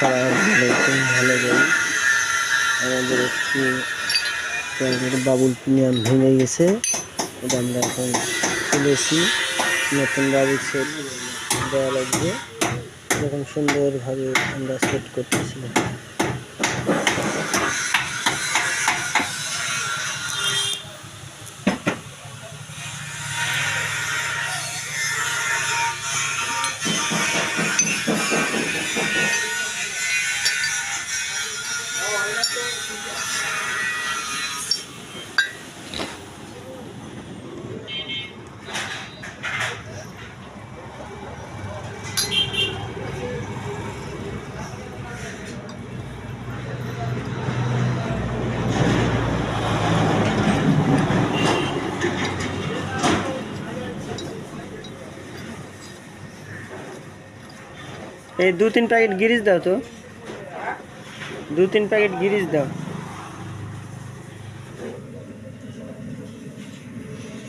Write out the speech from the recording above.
ভালো যাই আমাদের একটি বাবুল পিনিয়ান ভেঙে গেছে। এটা আমরা এখন তুলেছি। নতুন বাবুল সেট দেওয়া লাগবে। এরকম সুন্দরভাবে আমরা সেট করতেছি। এই দু তিন প্যাকেট গিরিজ দাও তো। দু তিন প্যাকেট গিরিজ দাও।